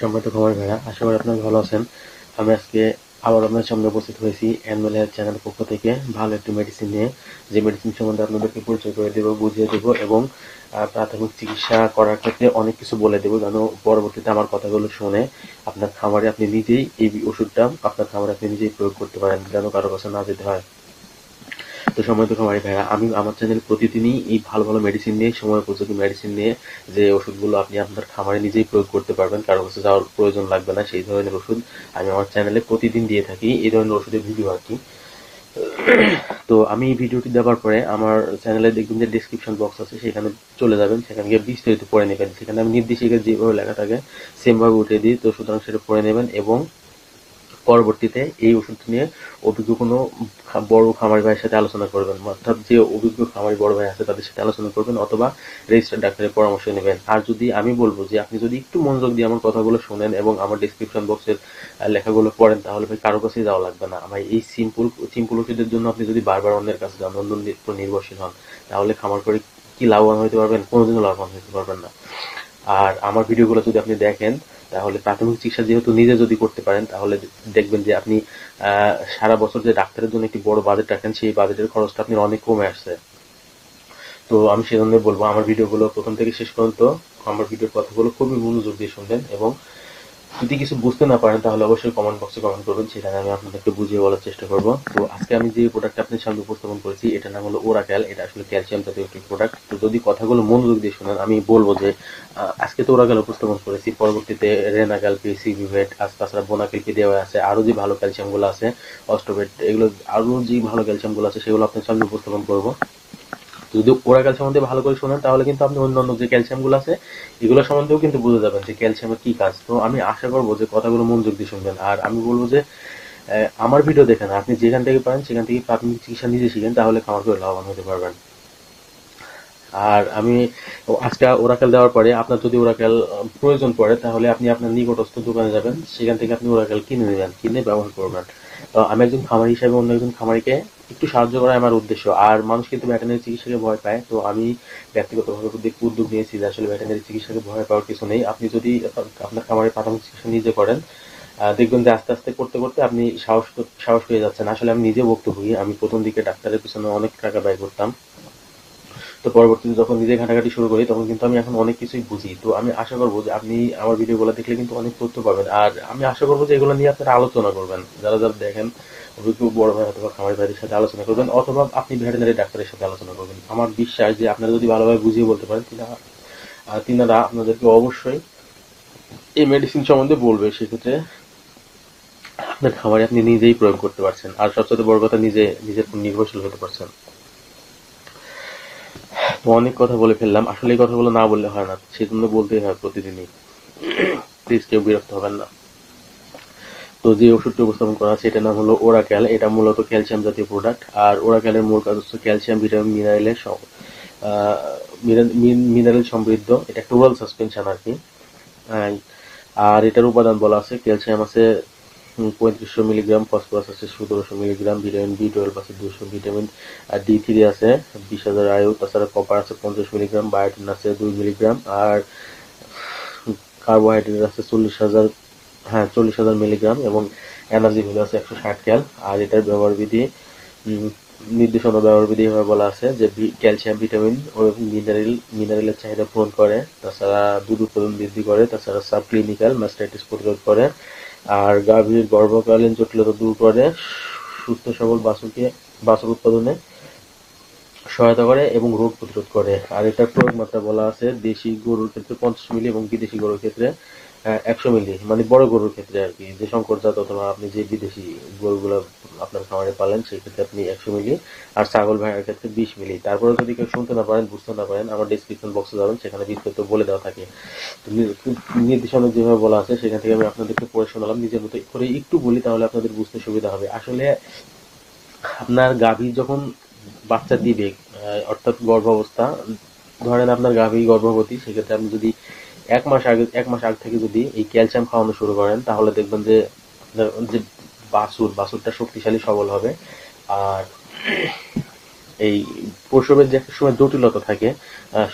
সম্মানিত খবর ভাইরা, আশা করি আপনারা ভালো আছেন। আমি আজকে আবার আপনার সামনে উপস্থিত হয়েছি অ্যানুয়াল হেলথ চ্যানেলের পক্ষ থেকে ভালো একটি মেডিসিন নিয়ে। যে মেডিসিন সম্বন্ধে আপনাদেরকে পরিচয় করে দেবো, বুঝিয়ে দেবো এবং প্রাথমিক চিকিৎসা করার ক্ষেত্রে অনেক কিছু বলে দেবো যেন পরবর্তীতে আমার কথাগুলো শুনে আপনার খামারে আপনি নিজেই এই ওষুধটা আপনার খামারে আপনি নিজেই প্রয়োগ করতে পারেন, যেন কারও কাছে না যেতে হয়। তো সময় তো খামারি ভাইরা আমি আমার চ্যানেল প্রতিদিনই এই ভালো ভালো মেডিসিন নিয়ে, সময় উপযোগী মেডিসিন নিয়ে যে ওষুধগুলো আপনি আপনার খামারে নিজেই প্রয়োগ করতে পারবেন, কারও কাছে যাওয়ার প্রয়োজন লাগবে না, সেই ধরনের ওষুধ আমি আমার চ্যানেলে প্রতিদিন দিয়ে থাকি, এই ধরনের ওষুধের ভিডিও আর কি। তো আমি এই ভিডিওটি দেওয়ার পরে আমার চ্যানেলে দেখবেন যে ডিসক্রিপশন বক্স আছে, সেখানে চলে যাবেন, সেখানে গিয়ে বিস্তারিত পড়ে নেবেন। সেখানে আমি নির্দেশিকা যেভাবে লেখা থাকে সেমভাবে উঠে দিই, তো সুতরাং সেটা পড়ে নেবেন এবং পরবর্তীতে এই ওষুধ নিয়ে অভিজ্ঞ কোনো বড় খামারি ভাইয়ের সাথে আলোচনা করবেন। অর্থাৎ যে অভিজ্ঞ খামারি বড় ভাই আছে তাদের সাথে আলোচনা করবেন অথবা রেজিস্টার ডাক্তারের পরামর্শ নেবেন। আর যদি আমি বলব যে আপনি যদি একটু মনোযোগ দিয়ে আমার কথাগুলো শোনেন এবং আমার ডিসক্রিপশন বক্সের লেখাগুলো পড়েন, তাহলে ভাই কারও কাছেই যাওয়া লাগবে না। ভাই এই সিম্পল সিম্পল ওষুধের জন্য আপনি যদি বারবার অন্যের কাছে যান অন্য নির্ভরশীল হন, তাহলে খামার করে কি লাভবান হতে পারবেন? কোনোদিনও লাভবান হতে পারবেন না। আর আমার ভিডিওগুলো যদি আপনি দেখেন তাহলে প্রাথমিক চিকিৎসা যেহেতু নিজে যদি করতে পারেন, তাহলে দেখবেন যে আপনি সারা বছর যে ডাক্তারের জন্য একটি বড় বাজেট রাখেন, সেই বাজেটের খরচটা আপনি অনেক কমে আসছে। তো আমি সেজন্য বলব, আমার ভিডিওগুলো প্রথম থেকে শেষ পর্যন্ত, আমার ভিডিওর কথাগুলো খুবই মনোযোগ দিয়ে শুনবেন এবং যদি কিছু বুঝতে না পারেন, তাহলে অবশ্যই কমেন্ট বক্সে কমেন্ট করবেন। সেখানে আমি আপনাদেরকে বুঝিয়ে বলার চেষ্টা করব। তো আজকে আমি যে প্রোডাক্ট আপনার সামনে উপস্থাপন করেছি এটা নাম হলো ওরাক্যাল এটা আসলে ক্যালসিয়াম জাতীয় একটি প্রোডাক্ট তো যদি কথাগুলো মনোযোগ দিয়ে শুনেন, আমি বলব যে আজকে তো ওরাক্যাল উপস্থাপন করেছি। পরবর্তীতে রেনাক্যাল পিসি ভিভেট আজ তাছাড়া বোনাকেল পি দেওয়া আছে। আরও যে ভালো ক্যালসিয়ামগুলো আছে অস্টোভেট এগুলো আরও যে ভালো ক্যালসিয়ামগুলো আছে, সেগুলো আপনার সামনে উপস্থাপন করব। যদি ওরাকাল সম্বন্ধে ভালো করে শোনেন, তাহলে কিন্তু আপনি অন্যান্য যে ক্যালসিয়ামগুলো আছে, এগুলো সম্বন্ধেও কিন্তু বুঝে যাবেন যে ক্যালসিয়ামের কি কাজ। তো আমি আশা করব যে কথাগুলো মনোযোগ দিয়ে শুনবেন। আর আমি বলব যে আমার ভিডিও দেখেন, আপনি যেখান থেকে পারেন, সেখান থেকে প্রাথমিক চিকিৎসা নিজে শিখেন, তাহলে খামার করে লাভবান হতে পারবেন। আর আমি আজকে ওরাকেল দেওয়ার পরে আপনার যদি ওরাকেল প্রয়োজন পড়ে, তাহলে আপনি আপনার নিকটস্থ দোকানে যাবেন। সেখান থেকে আপনি ওরাকেল কিনে নেবেন, কিনে ব্যবহার করবেন। তো আমি একজন খামারি হিসাবে অন্য একজন খামারিকে একটু সাহায্য করা আমার উদ্দেশ্য। আর মানুষ কিন্তু ভেটেনারি চিকিৎসাকে ভয় পায়, তো আমি ব্যক্তিগতভাবে উদ্যোগ নিয়েছি যে আসলে ভেটেনারি চিকিৎসাকে ভয় পাওয়ার কিছু নেই। আপনি যদি আপনার খামারের প্রাথমিক চিকিৎসা নিজে করেন দেখবেন যে আস্তে আস্তে করতে করতে আপনি সাহস সাহস হয়ে যাচ্ছেন। আসলে আমি নিজে বক্তব্য আমি প্রথম দিকে ডাক্তারের পিছনে অনেক টাকা ব্যয় করতাম। তো পরবর্তীতে যখন নিজে ঘাটাঘাটি শুরু করি, তখন কিন্তু আমি এখন অনেক কিছুই বুঝি। তো আমি আশা করব যে আপনি আমার ভিডিওগুলো দেখলে কিন্তু অনেক তথ্য পাবেন। আর আমি আশা করব যে এগুলো নিয়ে আপনারা আলোচনা করবেন। যারা যারা দেখেন বড় ভাই অথবা খামারি ভাইয়ের সাথে আলোচনা করবেন, অথবা আপনি ভেটেনারি ডাক্তারের সাথে আলোচনা করবেন। আমার বিশ্বাস যে আপনারা যদি ভালোভাবে বুঝিয়ে বলতে পারেন তিনারা তিনারা আপনাদেরকে অবশ্যই এই মেডিসিন সম্বন্ধে বলবে। সেক্ষেত্রে আপনার খামারে আপনি নিজেই প্রয়োগ করতে পারছেন। আর সবচেয়ে বড় কথা, নিজে, নিজের উপর নির্ভরশীল হতে পারছেন। অনেক কথা বলে ফেললাম। আসলে কথাগুলো না বললে হয় না। সেজন্য বলতেই হয় প্রতিদিনই। প্লিজ কেউ বিরক্ত হবেন না। তো যে ওষুধটি উপস্থাপন করা আছে এটার নাম হলো ওরাক্যাল এটা মূলত ক্যালসিয়াম জাতীয় প্রোডাক্ট আর ওরাক্যালের মূল কাজ হচ্ছে ক্যালসিয়াম ভিটামিন মিনারেলের মিনারেল সমৃদ্ধ। এটা একটা ওরাল সাসপেনশন আর কি। আর এটার উপাদান বলা আছে। ক্যালসিয়াম আছে পঁয়ত্রিশশো মিলিগ্রাম, ফসফরাস আছে সতেরোশো মিলিগ্রাম, ভিটামিন বি টুয়েলভ আছে দুশো ভিটামিন, আর ডি থ্রি আছে বিশ হাজার আয়ু তাছাড়া কপার আছে পঞ্চাশ মিলিগ্রাম, বায়োটিন আছে দুই মিলিগ্রাম, আর কার্বোহাইড্রেট আছে চল্লিশ হাজার হ্যাঁ চল্লিশ হাজার মিলিগ্রাম এবং এনার্জি ভ্যালু আছে একশো ষাট ক্যাল, আর এটার ব্যবহার বিধি নির্দেশনা ব্যবহার বিধি এভাবে বলা আছে যে ক্যালসিয়াম, ভিটামিন ও মিনারেল, মিনারেলের চাহিদা পূরণ করে, তাছাড়া দুধ উৎপাদন বৃদ্ধি করে, তাছাড়া সাব ক্লিনিক্যাল ম্যাস্টাইটিস প্রতিরোধ করে আর গাভীর গর্ভকালীন জটিলতা দূর করে, সুস্থ, সবল বাছুরকে, বাছুর উৎপাদনে সহায়তা করে এবং রোগ প্রতিরোধ করে। আর এটা প্রয়োগ মাত্রা বলা আছে দেশি গরুর ক্ষেত্রে পঞ্চাশ মিলি এবং বিদেশি গরুর ক্ষেত্রে একশো মিলি মানে বড় গরুর ক্ষেত্রে আর কি, যে শঙ্করজাত অথবা আপনি যে বিদেশি গরুগুলো আপনার খামারে পালেন সেই ক্ষেত্রে আপনি একশো মিলি আর ছাগল ভাইয়ের ক্ষেত্রে বিশ মিলি। তারপরে যদি কেউ শুনতে না পারেন, বুঝতে না পারেন, আমার ডিসক্রিপশন বক্সে যাবেন, সেখানে বিস্তারিত বলে দেওয়া থাকে। নির্দেশনা যেভাবে বলা আছে, সেখান থেকে আমি আপনাদেরকে পড়ে শোনালাম, নিজের মতো করে একটু বলি, তাহলে আপনাদের বুঝতে সুবিধা হবে। আসলে আপনার গাভী যখন বাচ্চা দিবে অর্থাৎ গর্ভাবস্থা, ধরেন আপনার গাভী গর্ভবতী, সেক্ষেত্রে আপনি যদি এক মাস আগে, এক মাস আগ থেকে যদি এই ক্যালসিয়াম খাওয়ানো শুরু করেন, তাহলে দেখবেন যে যে বাছুর বাছুরটা শক্তিশালী, সবল হবে। আর এই প্রসবের যে একটা সময় জটিলতা থাকে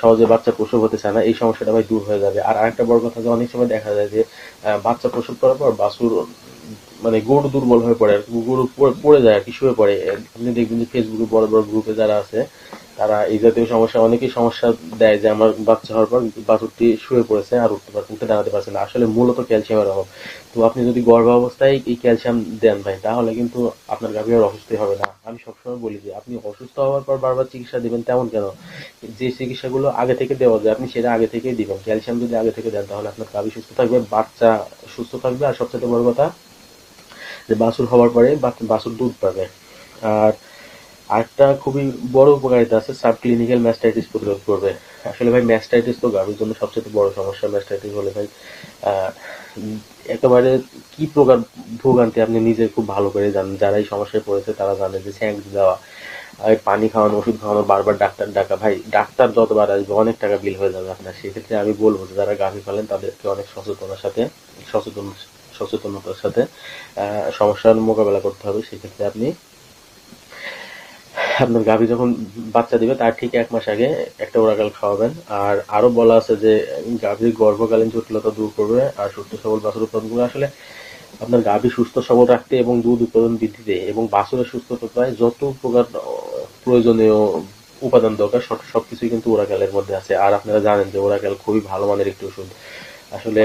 সহজে বাচ্চা প্রসব হতে চায় না, এই সমস্যাটা ভাই দূর হয়ে যাবে। আর আরেকটা বড় কথা যে অনেক সময় দেখা যায় যে বাচ্চা প্রসব করার পর বাছুর মানে গরু দুর্বল হয়ে পড়ে আর গরু পড়ে যায় আর কি, শুয়ে পড়ে। আপনি দেখবেন যে ফেসবুকে বড় বড় গ্রুপে যারা আছে তারা এই জাতীয় সমস্যা অনেকেই সমস্যা দেয় যে আমার বাচ্চা হওয়ার পর বাছুরটি শুয়ে পড়েছে আর উঠতে পারছে উঠে দাঁড়াতে পারছে না। আসলে মূলত ক্যালসিয়ামের অভাব। তো আপনি যদি গর্ভাবস্থায় এই ক্যালসিয়াম দেন ভাই, তাহলে কিন্তু আপনার গাভী আর অসুস্থ হবে না। আমি সবসময় বলি যে আপনি অসুস্থ হওয়ার পর বারবার চিকিৎসা দিবেন তেমন কেন? যে চিকিৎসাগুলো আগে থেকে দেওয়া যায়, আপনি সেটা আগে থেকেই দিবেন। ক্যালসিয়াম যদি আগে থেকে দেন, তাহলে আপনার গাভী সুস্থ থাকবে, বাচ্চা সুস্থ থাকবে, আর সবচেয়ে বড় কথা যে বাছুর হওয়ার পরে বাছুর দুধ পাবে। আর আরেকটা খুবই বড় উপকারিতা আছে, সাব ক্লিনিক্যাল ম্যাস্টাইটিস প্রতিরোধ করবে। আসলে ভাই, ম্যাস্টাইটিস তো গাভীর জন্য সবচেয়ে বড় সমস্যা, ম্যাস্টাইটিস হলে ভাই একেবারে কি প্রকার ভোগান্তি আপনি নিজে খুব ভালো করে জানেন। যারা এই সমস্যায় পড়েছে তারা জানে যে স্যাঙ্ক দেওয়া পানি খাওয়ানো, ওষুধ খাওয়ানো, বারবার ডাক্তার ডাকা। ভাই, ডাক্তার যতবার আসবে, অনেক টাকা বিল হয়ে যাবে আপনার। সেক্ষেত্রে আমি বলব যে, যারা গাভী ফেলেন তাদেরকে অনেক সচেতনার সাথে, সচেতন, সচেতনতার সাথে সমস্যার মোকাবেলা করতে হবে। সেক্ষেত্রে আপনি আপনার গাভী যখন বাচ্চা দিবে, তার ঠিক এক মাস আগে একটা ওরাকাল খাওয়াবেন। আর আরও বলা আছে যে, গাভীর গর্ভকালীন জটিলতা দূর করবে আর সুস্থ সবল বাছুর উৎপাদন করবে। আসলে আপনার গাভী সুস্থ, সবল রাখতে এবং দুধ উৎপাদন বৃদ্ধিতে এবং বাছুরের সুস্থতায় যত প্রকার প্রয়োজনীয় উপাদান দরকার, সব, সবকিছুই কিন্তু ওরাকালের মধ্যে আছে। আর আপনারা জানেন যে, ওরাকাল খুবই ভালো মানের একটি ওষুধ। আসলে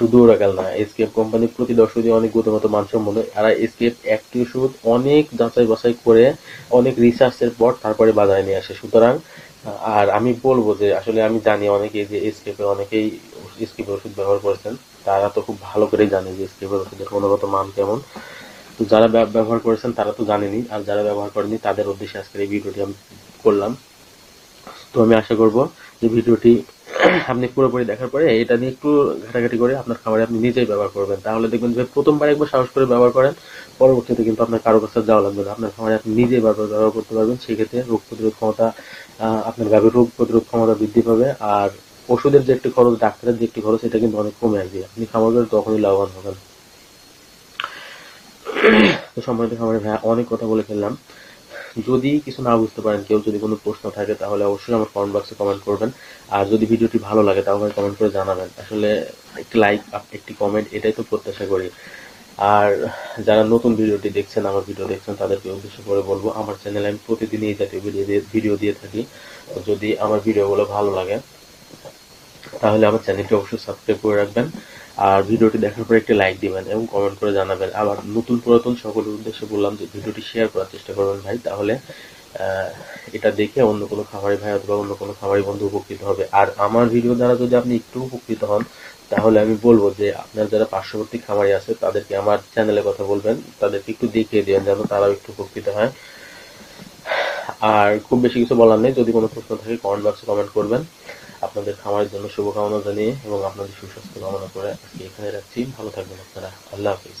শুধু ওরাকাল না এসকেপ কোম্পানি প্রতি দর্শক অনেক গুণগত মানসম্পন্ন আর এসকেপ একটি ওষুধ অনেক যাচাই বাছাই করে, অনেক রিসার্চের পর তারপরে বাজারে নিয়ে আসে। সুতরাং, আর আমি বলব যে, আসলে আমি জানি অনেকেই যে এসকেপে অনেকেই এসকেপের ওষুধ ব্যবহার করেছেন। তারা তো খুব ভালো করেই জানে যে এসকেপের ওষুধের গুণগত মান কেমন। তো যারা ব্যবহার করেছেন, তারা তো জানেনি। আর যারা ব্যবহার করেনি তাদের উদ্দেশ্যে আজকের এই ভিডিওটি আমি করলাম। তো আমি আশা করব যে ভিডিওটি আপনি পুরোপুরি দেখার পরে এটা নিয়ে একটু ঘাটাঘাটি করে আপনার খাবারে আপনি নিজেই ব্যবহার করবেন। তাহলে দেখবেন যে প্রথমবার একবার সাহস করে ব্যবহার করেন, পরবর্তীতে কিন্তু আপনার কারও কাছে যাওয়া লাগবে না। আপনার খাবারে আপনি নিজেই ব্যবহার ব্যবহার করতে পারবেন। সেক্ষেত্রে রোগ প্রতিরোধ ক্ষমতা আপনার গাভীর রোগ প্রতিরোধ ক্ষমতা বৃদ্ধি পাবে। আর ওষুধের যে একটি খরচ, ডাক্তারের যে একটি খরচ, এটা কিন্তু অনেক কমে আসবে। আপনি খামার করে তখনই লাভবান হবেন। তো সম্মানিত খামারে ভাই অনেক কথা বলে ফেললাম। যদি কিছু না বুঝতে পারেন, কেউ যদি কোনো প্রশ্ন থাকে, তাহলে অবশ্যই আমার কমেন্ট বক্সে কমেন্ট করবেন। আর যদি ভিডিওটি ভালো লাগে তাহলে কমেন্ট করে জানাবেন। আসলে একটি লাইক একটি কমেন্ট এটাই তো প্রত্যাশা করি। আর যারা নতুন ভিডিওটি দেখছেন, আমার ভিডিও দেখছেন, তাদেরকে উদ্দেশ্য করে বলব, আমার চ্যানেলে আমি প্রতিদিনই এই জাতীয় ভিডিও দিয়ে ভিডিও দিয়ে থাকি। যদি আমার ভিডিওগুলো ভালো লাগে, তাহলে আমার চ্যানেলটি অবশ্যই সাবস্ক্রাইব করে রাখবেন। আর ভিডিওটি দেখার পর একটি লাইক দিবেন এবং কমেন্ট করে জানাবেন। আবার নতুন পুরাতন সকলের উদ্দেশ্যে বললাম যে ভিডিওটি শেয়ার করার চেষ্টা করবেন ভাই, তাহলে এটা দেখে অন্য কোনো খামারি ভাই অথবা অন্য কোনো খামারি বন্ধু উপকৃত হবে। আর আমার ভিডিও দ্বারা যদি আপনি একটু উপকৃত হন, তাহলে আমি বলব যে আপনার যারা পার্শ্ববর্তী খামারি আছে, তাদেরকে আমার চ্যানেলে কথা বলবেন, তাদেরকে একটু দেখিয়ে দিবেন যেন তারাও একটু উপকৃত হয়। আর খুব বেশি কিছু বলার নেই, যদি কোনো প্রশ্ন থাকে কমেন্ট বক্সে কমেন্ট করবেন। আপনাদের খামারের জন্য শুভকামনা জানিয়ে এবং আপনাদের সুস্বাস্থ্য কামনা করে আজকে এখানে রাখছি। ভালো থাকবেন আপনারা। আল্লাহ হাফিজ।